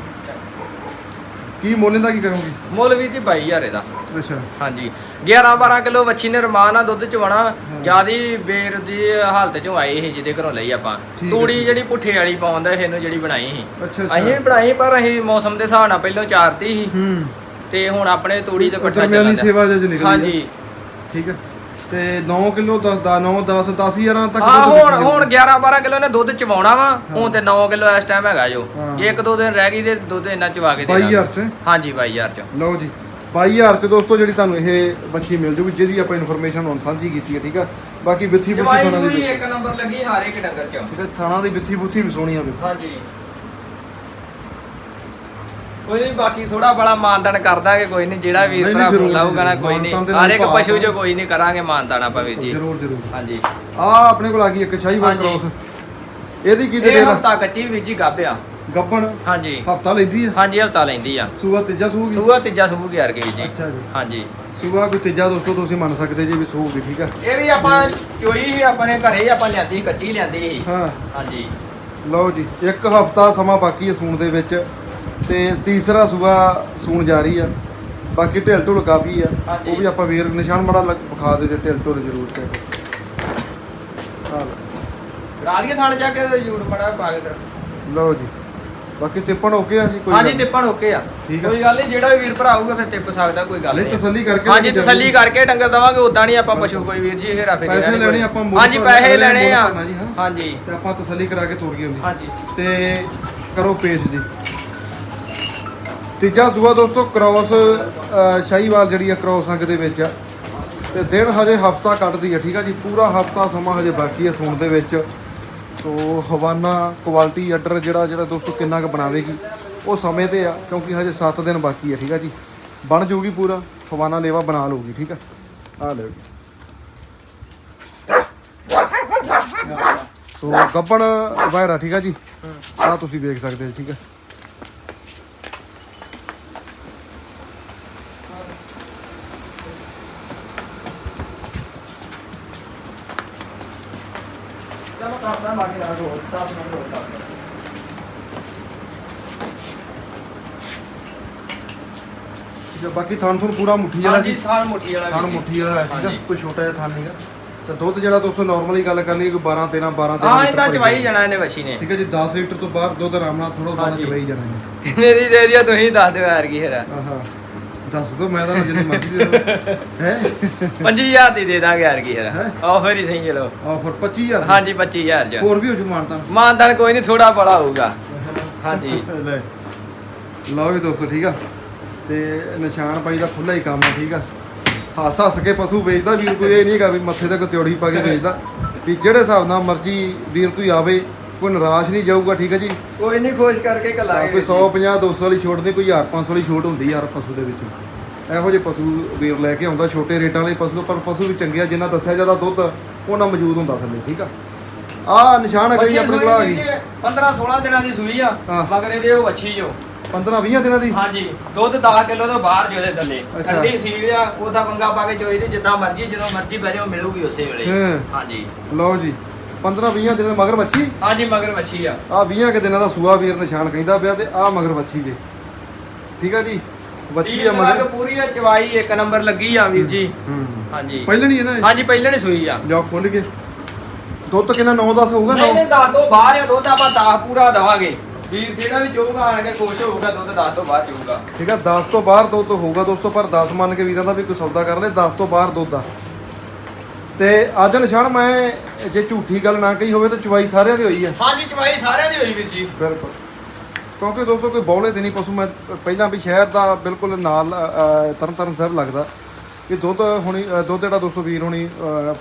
ਕੀ ਮੁੱਲ ਦਾ ਕੀ ਕਰੋਗੇ? ਮੁੱਲ ਵੀ ਜੀ 22000 ਇਹਦਾ। ਅੱਛਾ। ਹਾਂਜੀ। 11 12 ਕਿਲੋ ਵੱਛੀ ਨੇ ਰਮਾਨ ਆ ਦੁੱਧ ਚਵਾਣਾ ਜਿਆਦੀ ਬੇਰ ਦੀ ਹਾਲਤ ਚੋਂ ਆਏ ਸੀ ਜਿਹਦੇ ਘਰੋਂ ਲਈ ਆਪਾਂ। ਤੂੜੀ। ਜਿਹੜੀ ਪੁੱਠੇ ਵਾਲੀ ਪਾਉਂਦਾ ਇਹਨੂੰ ਜਿਹੜੀ ਬਣਾਈ ਸੀ। ਅਸੀਂ ਵੀ ਬਣਾਈ ਪਰ ਅਸੀਂ ਮੌਸਮ ਦੇ ਹਿਸਾਬ ਨਾਲ ਪਹਿਲਾਂ ਚਾਰਤੀ ਸੀ। ਤੇ ਹੁਣ ਆਪਣੇ ਤੂੜੀ ਤੇ ਪੱਠਾ ਚੱਲਦਾ। ਹਾਂਜੀ। ਠੀਕ ਹੈ। ਤੇ 9 ਕਿਲੋ 10 ਦਾ 9 10 10000 ਤੱਕ ਦੁੱਧ ਹੁਣ ਹੁਣ 11 12 ਕਿਲੋ ਨੇ ਦੁੱਧ ਚਵਾਉਣਾ ਵਾ। ਹੁਣ ਤੇ 9 ਕਿਲੋ ਇਸ ਟਾਈਮ ਹੈਗਾ ਜੋ। ਹਾਂ। ਜੇ ਇੱਕ ਦੋ ਦਿਨ ਰਹਿ ਗਈ ਤੇ ਦੁੱਧ ਇੰਨਾ ਚਵਾ ਕੇ ਦੇ 22000 ਚ? ਹਾਂਜੀ 22000 ਚ। ਲਓ ਜੀ। 22000 ਚ ਦੋਸਤੋ ਜਿਹੜੀ ਤੁਹਾਨੂੰ ਇਹ ਬੱਚੀ ਮਿਲ ਜੂਗੀ ਜਿਹਦੀ ਆਪਾਂ ਇਨਫੋਰਮੇਸ਼ਨ ਹੁਣ ਸਾਂਝੀ ਕੀਤੀ ਹੈ ਠੀਕ ਆ? ਬਾਕੀ ਬਿੱਥੀ ਬੁੱਥੀ ਥਾਣਾ ਦੀ ਵੀ- ਇੱਕ ਨੰਬਰ ਲੱਗੀ ਹਰ ਇੱਕ ਡੰਗਰ ਚ। ਠੀਕ ਥਾਣਾ ਦੀ ਬਿੱਥੀ ਬੁੱਥੀ ਵੀ ਸੋਹਣੀ ਆ ਵੀ। ਹਾਂਜੀ। ਕੋਈ ਨਹੀਂ ਬਾਕੀ ਥੋੜਾ ਬੜਾ ਮਾਨਦਾਨ ਕਰ ਦਾਂਗੇ ਕੋਈ ਨਹੀਂ ਜਿਹੜਾ ਵੀਰ ਨਹੀਂ, ਭਰਾ ਨਹੀਂ, ਜ਼ਰੂਰ, ਲਾਊਗਾ ਨਾ ਜ਼ਰੂਰ। ਕੋਈ ਨਹੀਂ ਨਾਲ ਹਰ ਇੱਕ ਭਾਅ ਪਸ਼ੂ। ਜੋ ਕੋਈ ਨਹੀਂ ਕਰਾਂਗੇ ਮਾਨਦਾਨ ਆਪਾਂ ਵੀਰ ਜੀ। ਜ਼ਰੂਰ ਜ਼ਰੂਰ। ਹਾਂਜੀ। ਆ ਆਪਣੇ ਕੋਲ ਆ ਗਈ ਇੱਕ ਸ਼ਾਹੀਵਾਲ ਹਾਂਜੀ। ਕ੍ਰੋਸ ਇਹਦੀ ਕੀ ਇਹ ਡਿਟੇਲ ਆ? ਹਫਤਾ ਕੱਚੀ ਵੀਰ ਜੀ ਗੱਭਿਆ ਗੱਬਣ ਹਾਂਜੀ। ਹਫਤਾ ਲੈਂਦੀ ਆ? ਹਾਂਜੀ ਹਫਤਾ ਲੈਂਦੀ ਆ। ਸੂਆ ਤੀਜਾ ਸੂਗੀ? ਸੂਆ ਤੀਜਾ ਸੂਹ ਗਿਆ ਰਗੇ ਜੀ। ਅੱਛਾ ਜੀ। ਹਾਂਜੀ। ਸੂਆ ਕੋਈ ਤੀਜਾ ਦੋਸਤੋ ਤੁਸੀਂ ਮੰਨ ਸਕਦੇ ਜੀ ਵੀ ਸੂਗੀ ਠੀਕ ਆ? ਇਹ ਵੀ ਆਪਾਂ ਚੋਈ ਹੀ ਆਪਣੇ ਘਰੇ ਹੀ ਆਪਾਂ ਲਿਆਂਦੀ ਕੱਚੀ ਲਿਆਂਦੀ ਸੀ। ਹਾਂ। ਹਾਂਜੀ। ਲਓ ਜੀ ਇੱਕ ਹਫਤਾ ਸਮਾਂ ਬਾਕੀ ਹੈ ਸੂਣ ਦੇ ਵਿੱਚ। ਤੇ ਤੀਸਰਾ ਸੂਆ ਸੂਣ ਜਾ ਰਹੀ ਆ। ਬਾਕੀ ਢਿੱਲ ਢੁੱਲ ਕਾਫੀ ਆ। ਉਹ ਵੀ ਆਪਾਂ ਵੀਰ ਨਿਸ਼ਾਨ ਮੜਾ ਵਿਖਾ ਦੇ ਢਿੱਲ ਢੁੱਲ ਜ਼ਰੂਰ ਤੇ। ਆ। ਰਾਜੀਏ ਥਾਣੇ ਜਾ ਕੇ ਜੂੜ ਮੜਾ ਪਾ ਕੇ ਕਰ ਲਓ ਜੀ। ਬਾਕੀ ਤਿੱਪਣ ਹੋ ਗਿਆ ਜੀ ਕੋਈ ਹਾਂਜੀ ਤਿੱਪਣ ਓਕੇ ਆ। ਆ। ਕੋਈ ਗੱਲ ਨਹੀਂ ਜਿਹੜਾ ਵੀ ਵੀਰ ਭਰਾ ਆਊਗਾ ਫਿਰ ਤਿੱਪ ਸਕਦਾ ਕੋਈ ਗੱਲ ਨਹੀਂ ਤਸੱਲੀ ਕਰਕੇ ਹਾਂਜੀ ਤਸੱਲੀ। ਕਰਕੇ ਡੰਗਰ ਦਵਾਂਗੇ ਉਦਾਂ ਨਹੀਂ ਆਪਾਂ ਪਸ਼ੂ ਕੋਈ ਵੀਰ ਜੀ ਹੇਰਾ ਫੇਰੀ ਪੈਸੇ ਲੈਣੇ। ਆਪਾਂ ਹਾਂਜੀ ਪੈਸੇ ਲੈਣੇ ਆ। ਹਾਂਜੀ। ਤੇ ਆਪਾਂ ਤਸੱਲੀ ਕਰਾ ਕੇ ਤੋਰ ਗਏ ਹੁੰਦੀ ਹਾਂਜੀ। ਤੇ ਕਰੋ ਪੇਜ ਜੀ। ਤੀਜਾ ਸੂਆ ਦੋਸਤੋ ਕ੍ਰੋਸ ਸ਼ਾਹੀਵਾਲ ਜਿਹੜੀ ਆ ਕ੍ਰੋਸ ਸੰਗ ਦੇ ਵਿੱਚ ਆ। ਤੇ ਦਿਨ ਹਜੇ ਹਫਤਾ ਕੱਢਦੀ ਆ, ਠੀਕ ਆ ਜੀ? ਪੂਰਾ ਹਫਤਾ ਸਮਾਂ ਹਜੇ ਬਾਕੀ ਆ ਸੂਣ ਦੇ ਵਿੱਚ। ਸੋ ਹਵਾਨਾ ਕੁਆਲਿਟੀ ਆਰਡਰ ਜਿਹੜਾ ਜਿਹੜਾ ਦੋਸਤੋ ਕਿੰਨਾ ਕੁ ਬਣਾਵੇਗੀ, ਉਹ ਸਮੇਂ ਤੇ ਆ, ਕਿਉਂਕਿ ਹਜੇ 7 ਦਿਨ ਬਾਕੀ ਆ, ਠੀਕ ਆ ਜੀ? ਬਣ ਜਾਊਗੀ ਪੂਰਾ, ਹਵਾਨਾ ਲੇਵਾ ਬਣਾ ਲਊਗੀ, ਠੀਕ ਆ? ਆ ਲਓ ਜੀ। ਸੋ ਗੱਬਣ ਵਾਇਰਾ, ਠੀਕ ਆ ਜੀ? ਆ ਤੁਸੀਂ ਵੇਖ ਸਕਦੇ ਹੋ, ਠੀਕ ਆ? ਕਰਦਾ ਬਾਕੀ ਥਾਨ ਤੁਹਾਨੂੰ ਪੂਰਾ ਮੁੱਠੀ ਵਾਲਾ ਹਾਂਜੀ ਜੀ? ਥਾਲ ਮੁੱਠੀ ਵਾਲਾ ਥਾਨ। ਮੁੱਠੀ ਵਾਲਾ ਹੈ ਠੀਕ ਆ। ਕੋਈ ਛੋਟਾ ਜਿਹਾ ਥਾਨ ਨਹੀਂਗਾ ਤੇ ਦੁੱਧ ਜਿਹੜਾ ਦੋਸਤੋ ਨਾਰਮਲੀ ਗੱਲ ਕਰ ਲਈਏ ਕੋਈ 12 13 12 13 ਹਾਂ ਇੰਨਾ ਚਵਾਈ ਜਾਣਾ। ਇਹਨੇ ਵੱਛੀ ਨੇ। ਠੀਕ ਹੈ ਜੀ 10 ਲੀਟਰ ਤੋਂ ਬਾਅਦ ਦੁੱਧ ਆਰਾਮ ਨਾਲ ਥੋੜਾ ਹਾਂਜੀ। ਚਵਾਈ ਜਾਣਾ ਹੈ ਕਿੰਨੇ ਦੀ ਦੇ ਦਿਓ ਤੁਸੀਂ ਦੱਸ ਦਿਓ ਯਾਰ ਕੀ ਫਿਰ ਆਹਾ ਦੱਸ ਦੋ ਮੈਂ ਤਾਂ ਜਿੰਨੀ ਮਰਜ਼ੀ ਦੇ ਦੋ ਹੈ? 25000 ਦੀ ਦੇ ਦਾਂਗੇ ਯਾਰ। ਕੀ ਹੈਂ? ਆਫਰ ਹੀ ਸਹੀ ਚਲੋ। ਆਫਰ 25000 ਹਾਂਜੀ 25000 ਚ। ਹੋਰ ਵੀ ਹੋ ਜੂ ਮਾਨਤਾ ਮਾਨਦਾਨ ਕੋਈ ਨਹੀਂ ਥੋੜਾ ਬੜਾ ਹੋਊਗਾ। *laughs* ਹਾਂਜੀ। ਲੈ। ਲਓ ਵੀ ਦੋਸਤੋ ਠੀਕ ਆ? ਤੇ ਨਿਸ਼ਾਨ ਪਾਈ ਦਾ ਖੁੱਲਾ ਹੀ ਕੰਮ ਆ ਠੀਕ ਆ? ਹੱਸ ਹੱਸ ਕੇ ਪਸ਼ੂ ਵੇਚਦਾ ਵੀਰ ਕੋਈ ਇਹ ਨਹੀਂਗਾ ਵੀ ਮੱਥੇ ਤੇ ਕੋਈ ਤਿਉੜੀ ਪਾ ਕੇ ਵੇਚਦਾ। ਵੀ ਜਿਹੜੇ ਹਿਸਾਬ ਨਾਲ ਮਰਜ਼ੀ ਵੀਰ ਕੋਈ ਆਵੇ ਕੋਈ ਨਿਰਾਸ਼ ਨਹੀਂ ਜਾਊਗਾ ਠੀਕ ਹੈ ਜੀ? ਕੋਈ ਨਹੀਂ ਖੁਸ਼ ਕਰਕੇ ਕਲਾਂਗੇ ਕੋਈ 150 200 ਵਾਲੀ ਛੋਟ ਨਹੀਂ ਕੋਈ 1000 500 ਵਾਲੀ ਛੋਟ ਹੁੰਦੀ ਯਾਰ ਪਸ਼ੂ ਦੇ ਵਿੱਚ। ਇਹੋ ਜਿਹੇ ਪਸ਼ੂ ਵੀਰ ਲੈ ਕੇ ਆਉਂਦਾ ਛੋਟੇ ਰੇਟਾਂ ਵਾਲੇ ਪਸ਼ੂ ਪਰ ਪਸ਼ੂ ਵੀ ਚੰਗੇ ਆ ਦੱਸਿਆ ਜਾਂਦਾ ਦੁੱਧ ਉਹਨਾਂ ਮੌਜੂਦ ਹੁੰਦਾ ਥੱਲੇ ਠੀਕ ਆ? ਆ ਨਿਸ਼ਾਨ ਜੀ ਆਪਣੇ ਕੋਲ ਆ ਗਈ। 15 16 ਦਿਨਾਂ ਦੀ ਸੂਈ ਆ। ਮਗਰ ਇਹਦੇ ਉਹ ਵੱਛੀ ਜੋ। 15 20 ਦਿਨਾਂ ਦੀ? ਹਾਂਜੀ ਦੁੱਧ 10 ਕਿਲੋ ਤੋਂ ਬਾਹਰ ਜੋ ਇਹਦੇ ਥੱਲੇ। ਠੰਡੀ ਸੀਲ ਆ ਉਹਦਾ ਪੰਗਾ ਪਾ ਕੇ ਚੋਈ ਦੀ ਜਿੱਦਾਂ ਮਰਜ਼ੀ ਜਦੋਂ ਮਰਜ਼ੀ ਬਹਿ ਜਾਓ ਮਿਲੂਗੀ ਉਸੇ ਵੇਲੇ। ਹਾਂਜੀ। ਲਓ ਜੀ। 15 20 ਦਿਨਾਂ ਮਗਰ ਬੱਚੀ ਹਾਂਜੀ ਮਗਰ ਵੱਛੀ ਆ। ਆ 20 ਕਿ ਦਿਨਾਂ ਦਾ ਸੂਆ ਵੀਰ ਨਿਸ਼ਾਨ ਕਹਿੰਦਾ ਪਿਆ ਤੇ ਆ ਮਗਰ ਬੱਚੀ ਜੇ ਠੀਕ ਆ ਜੀ? ਬੱਚੀ ਆ ਮਗਰ। ਪੂਰੀ ਆ ਚਵਾਈ ਇੱਕ ਨੰਬਰ ਲੱਗੀ ਆ ਵੀਰ ਜੀ। ਹੂੰ ਹਾਂਜੀ। ਪਹਿਲਾਂ ਨਹੀਂ ਹੈ ਨਾ ਇਹ? ਹਾਂਜੀ ਪਹਿਲਾਂ ਨਹੀਂ ਸੂਈ ਆ। ਲਿਆਓ ਖੋਲ ਕੇ ਦੁੱਧ ਕਿੰਨਾ 9 10 ਹੋਊਗਾ? ਨਹੀਂ 9 ਨਹੀਂ 10 ਤੋਂ ਬਾਹਰ ਆ ਦੁੱਧ ਆਪਾਂ 10 ਪੂਰਾ ਦਵਾਂਗੇ। ਵੀਰ ਜਿਹੜਾ ਵੀ ਚੋਗਾ ਆਣ ਕੇ ਖੁਸ਼ ਹੋਊਗਾ ਦੁੱਧ 10 ਤੋਂ ਬਾਹਰ ਚੋਊਗਾ ਠੀਕ ਆ 10 ਤੋਂ ਬਾਹਰ ਦੁੱਧ ਹੋਊਗਾ ਦੋਸਤੋ ਪਰ 10 ਮੰਨ ਕੇ ਵੀਰਾਂ ਦਾ ਵੀ ਕੋਈ ਸੌਦਾ ਕਰ ਲੈ 10 ਤੋਂ ਬਾਹਰ ਦੁੱਧ ਆ। ਤੇ ਅੱਜ ਨਿਸ਼ਾਨ ਮੈਂ ਜੇ ਝੂਠੀ ਗੱਲ ਨਾ ਕਹੀ ਹੋਵੇ ਤਾਂ ਚਵਾਈ ਸਾਰਿਆਂ ਦੀ ਹੋਈ ਆ ਹਾਂਜੀ ਚਵਾਈ ਸਾਰਿਆਂ ਦੀ ਹੋਈ ਵੀਰ ਜੀ। ਬਿਲਕੁਲ। ਕਿਉਂਕਿ ਦੋਸਤੋ ਕੋਈ ਬੌਲੇ ਤੇ ਨਹੀਂ ਪਸ਼ੂ ਮੈਂ ਪਹਿਲਾਂ ਵੀ ਸ਼ਹਿਰ ਦਾ ਬਿਲਕੁਲ ਨਾਲ ਅ, ਤਰਨਤਾਰਨ ਸਾਹਿਬ ਲੱਗਦਾ। ਕਿ ਦੁੱਧ ਹੁਣੀ ਦੁੱਧ ਜਿਹੜਾ ਦੋਸਤੋ ਵੀਰ ਹੁਣੀ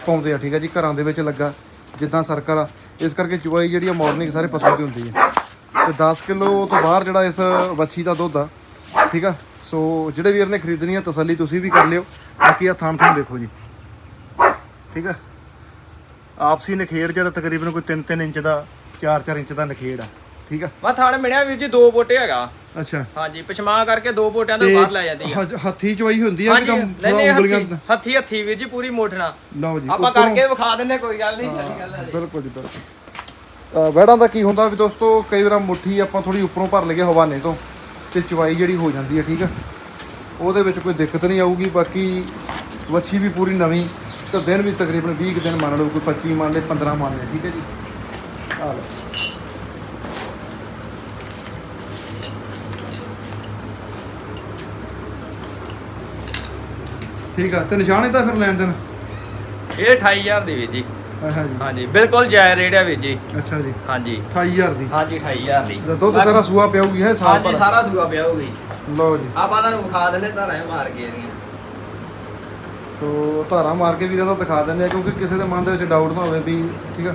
ਪਾਉਂਦੇ ਆ ਠੀਕ ਹੈ ਜੀ ਘਰਾਂ ਦੇ ਵਿੱਚ ਲੱਗਾ ਜਿੱਦਾਂ ਸਰਕਲ ਆ। ਇਸ ਕਰਕੇ ਚੁਆਈ ਜਿਹੜੀ ਆ ਮਾਰਨਿੰਗ ਸਾਰੇ ਪਸ਼ੂ ਦੀ ਹੁੰਦੀ ਹੈ। ਤੇ 10 ਕਿਲੋ ਤੋਂ ਬਾਹਰ ਜਿਹੜਾ ਇਸ ਵੱਛੀ ਦਾ ਦੁੱਧ ਆ ਠੀਕ ਆ। ਸੋ ਜਿਹੜੇ ਵੀਰ ਨੇ ਖਰੀਦਣੀ ਆ ਤਸੱਲੀ ਤੁਸੀਂ ਵੀ ਕਰ ਲਿਓ। ਬਾਕੀ ਆ ਥਾਂ ਥਾਂ ਦੇਖੋ ਜੀ। ਠੀਕ ਆ? ਆਪਸੀ ਨਖੇੜ ਜਿਹੜਾ ਤਕਰੀਬਨ ਕੋਈ 3-3 ਇੰਚ ਦਾ 4-4 ਇੰਚ ਦਾ ਨਖੇੜ ਆ ਠੀਕ ਆ? ਮੈਂ ਥਾਣ ਮਿਲਿਆ ਵੀਰ ਜੀ ਦੋ ਬੋਟੇ ਹੈਗਾ। ਅੱਛਾ। ਹਾਂਜੀ ਪਛਮਾ ਕਰਕੇ ਦੋ ਬੋਟਿਆਂ ਤੇ ਬਾਹਰ ਲੈ ਜਾਂਦੀ ਆ। ਹੱਥੀ ਚਵਾਈ ਹੁੰਦੀ ਆ ਕੰਮ ਉਂਗਲੀਆਂ ਹੱਥੀ ਹੱਥੀ ਵੀਰ ਜੀ ਪੂਰੀ ਮੋਟਣਾ। ਲਓ ਜੀ ਆਪਾਂ ਕਰਕੇ ਵਿਖਾ ਦਿੰਨੇ ਕੋਈ ਗੱਲ ਨਹੀਂ ਬਿਲਕੁਲ ਜੀ ਬਿਲਕੁਲ। ਅ, ਵਹਿੜਾਂ ਦਾ ਕੀ ਹੁੰਦਾ ਵੀ ਦੋਸਤੋ ਕਈ ਵਾਰ ਮੁੱਠੀ ਆਪਾਂ ਥੋੜੀ ਉੱਪਰੋਂ ਭਰ ਲਈਏ ਹਵਾਨੇ ਤੋਂ ਤੇ ਚਵਾਈ ਜਿਹੜੀ ਹੋ ਜਾਂਦੀ ਹੈ ਠੀਕ ਆ? ਉਹਦੇ ਵਿੱਚ ਕੋਈ ਦਿੱਕਤ ਨਹੀਂ ਆਊਗੀ ਬਾਕੀ ਵੱਛੀ ਵੀ ਪੂਰੀ ਨਵੀਂ ਤੇ ਦਿਨ ਵੀ ਤਕਰੀਬਨ 20 ਕੁ ਦਿਨ ਮੰਨ ਲਓ ਕੋਈ 25 ਮੰਨ ਲਏ 15 ਮੰਨ ਲਏ ਠੀਕ ਹੈ ਜੀ? ਆ ਲਓ। ਠੀਕ ਆ ਤੇ ਨਿਸ਼ਾਨ ਇਹਦਾ ਫਿਰ ਲੈਣ ਦੇਣ? ਇਹ 28000 ਦੀ ਵੀਰ ਜੀ। ਅੱਛਾ ਜੀ। ਹਾਂਜੀ ਬਿਲਕੁਲ ਜਾਇਜ਼ ਰੇਟ ਹੈ ਵੀਰ ਜੀ। ਅੱਛਾ ਜੀ। ਹਾਂਜੀ। 28000 ਦੀ। ਹਾਂਜੀ 28000 ਦੀ। ਤੇ ਦੁੱਧ ਸਾਰਾ ਸੂਆ ਪਿਆਊਗੀ ਹੈ ਸਾਲ ਹਾਂਜੀ ਸਾਰਾ ਸੂਆ ਪਿਆ ਹੋਊਗੀ ਲਓ ਜੀ। ਆਪਾਂ ਤੁਹਾਨੂੰ ਵਿਖਾ ਦਿੰਦੇ ਧਾਰਾਂ ਮਾਰ ਕੇ ਇਹਦੀਆਂ ਸੋ ਧਾਰਾ ਮਾਰ ਕੇ ਵੀਰਾਂ ਦਾ ਦਿਖਾ ਦਿੰਦੇ ਆ ਕਿਉਂਕਿ ਕਿਸੇ ਦੇ ਮਨ ਦੇ ਵਿੱਚ ਡਾਊਟ ਨਾ ਹੋਵੇ ਵੀ ਠੀਕ ਆ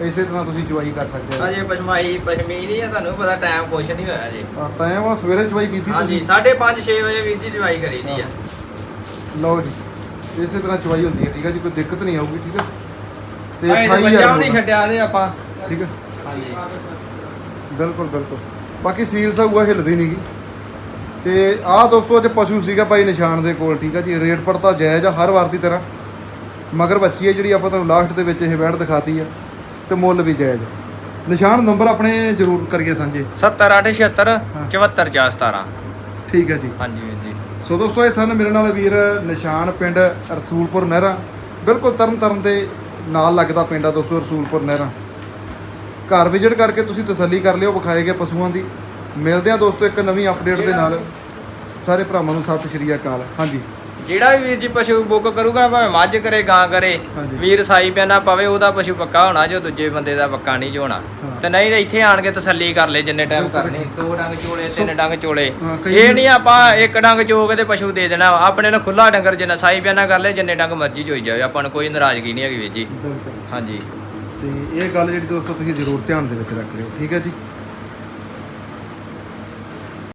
ਇਸੇ ਤਰ੍ਹਾਂ ਤੁਸੀਂ ਚੁਆਈ ਕਰ ਸਕਦੇ ਆ ਅਜੇ ਪਸ਼ਮਾਈ ਪਸ਼ਮੀ ਨਹੀਂ ਹੈ ਤੁਹਾਨੂੰ ਪਤਾ ਟਾਈਮ ਕੁਛ ਨਹੀਂ ਹੋਇਆ ਜੀ ਟਾਈਮ ਆ ਸਵੇਰੇ ਚੁਆਈ ਕੀਤੀ ਹਾਂਜੀ ਤੁਸੀਂ 5:30 6 ਵਜੇ ਵੀਰ ਜੀ ਜਵਾਈ ਕਰੀਦੀ ਆ। ਲਓ ਜੀ ਇਸੇ ਤਰ੍ਹਾਂ ਚੁਆਈ ਹੁੰਦੀ ਹੈ ਠੀਕ ਆ ਜੀ ਕੋਈ ਦਿੱਕਤ ਨਹੀਂ ਆਊਗੀ ਠੀਕ ਆ? ਤੇ ਤੇ 28000 ਪੰਜਾਬ ਨਹੀਂ ਛੱਡਿਆ ਤੇ ਆਪਾਂ। ਠੀਕ ਆ? ਹਾਂਜੀ। ਬਿਲਕੁਲ ਬਿਲਕੁਲ। ਬਾਕੀ ਸੀਲ ਸਾਊਗਾ ਹਿੱਲਦੀ ਨਹੀਂਗੀ ਤੇ ਆਹ ਦੋਸਤੋ ਅੱਜ ਪਸ਼ੂ ਸੀਗਾ ਭਾਈ ਨਿਸ਼ਾਨ ਦੇ ਕੋਲ ਠੀਕ ਆ ਜੀ। ਰੇਟ ਪੜਤਾ ਜਾਇਜ਼ ਆ ਹਰ ਵਾਰ ਦੀ ਤਰ੍ਹਾਂ। ਮਗਰ ਬੱਚੀ ਹੈ ਜਿਹੜੀ ਆਪਾਂ ਤੁਹਾਨੂੰ ਲਾਸਟ ਦੇ ਵਿੱਚ ਇਹ ਬੈਠ ਦਿਖਾਤੀ ਆ ਤੇ ਮੁੱਲ ਵੀ ਜਾਇਜ਼। ਨਿਸ਼ਾਨ ਨੰਬਰ ਆਪਣੇ ਜ਼ਰੂਰ ਕਰੀਏ ਸਾਂਝੇ। 70876 ਹਾਂ। 74417 ਠੀਕ ਹੈ ਜੀ। ਹਾਂਜੀ ਵੀਰ ਜੀ। ਸੋ ਦੋਸਤੋ ਇਹ ਸਨ ਮੇਰੇ ਨਾਲ ਵੀਰ ਨਿਸ਼ਾਨ ਪਿੰਡ ਰਸੂਲਪੁਰ ਨਹਿਰਾ। ਬਿਲਕੁਲ ਤਰਨ ਤਾਰਨ ਦੇ ਨਾਲ ਲੱਗਦਾ ਪਿੰਡ ਆ ਦੋਸਤੋ ਰਸੂਲਪੁਰ ਨਹਿਰਾ। ਘਰ ਵਿਜ਼ਿਟ ਕਰਕੇ ਤੁਸੀਂ ਤਸੱਲੀ ਕਰ ਲਿਓ ਵਿਖਾਏ ਗਏ ਪਸ਼ੂਆਂ ਦੀ। ਮਿਲਦੇ ਆ ਦੋਸਤੋ ਇੱਕ ਨਵੀਂ ਅਪਡੇਟ ਦੇ ਨਾਲ। ਸਾਰੇ ਭਰਾਵਾਂ ਨੂੰ ਸਤਿ ਸ਼੍ਰੀ ਅਕਾਲ। ਹਾਂਜੀ। ਜਿਹੜਾ ਵੀ ਵੀਰ ਜੀ ਪਸ਼ੂ ਬੁੱਕ ਕਰੂਗਾ ਭਾਵੇਂ ਮੱਝ ਕਰੇ ਗਾਂ ਕਰੇ ਹਾਂਜੀ। ਵੀਰ ਸਾਈ ਪਿਆਨਾ ਪਵੇ ਉਹਦਾ ਪਸ਼ੂ ਪੱਕਾ ਹੋਣਾ ਜੋ ਦੂਜੇ ਬੰਦੇ ਦਾ ਪੱਕਾ ਨਹੀਂ ਹੋਣਾ। ਹਾਂ। ਤੇ ਨਹੀਂ ਤਾਂ ਇੱਥੇ ਆਣ ਕੇ ਤਸੱਲੀ ਕਰ ਲੈ ਜਿੰਨੇ ਟਾਈਮ ਕਰਨੀ। ਦੋ ਡੰਗ ਚੋਲੇ ਤਿੰਨ ਡੰਗ ਚੋਲੇ। ਹਾਂ, ਕਈ ਇਹ ਨਹੀਂ ਆਪਾਂ ਇੱਕ ਡੰਗ ਚੋ ਕੇ ਤੇ ਪਸ਼ੂ ਦੇ ਦੇਣਾ ਆਪਣੇ ਨਾਲ ਖੁੱਲਾ ਡੰਗਰ ਜਿੰਨਾ ਸਾਈ ਪਿਆਨਾ ਕਰ ਲੈ ਜਿੰਨੇ ਡੰਗ ਮਰਜ਼ੀ ਚੋਈ ਜਾਵੇ ਆਪਾਂ ਨੂੰ ਕੋਈ ਨਾਰਾਜ਼ਗੀ ਨਹੀਂ ਹੈਗੀ ਵੀਰ ਜੀ। ਬਿਲਕੁਲ। ਹਾਂਜੀ। ਤੇ ਇਹ ਗੱਲ ਜਿਹੜੀ ਦੋਸਤੋ ਤੁਸੀਂ ਜ਼ਰੂਰ ਧਿਆਨ ਦੇ ਵਿੱਚ ਰੱਖ ਲਿਓ। ਠੀਕ ਹੈ ਜੀ?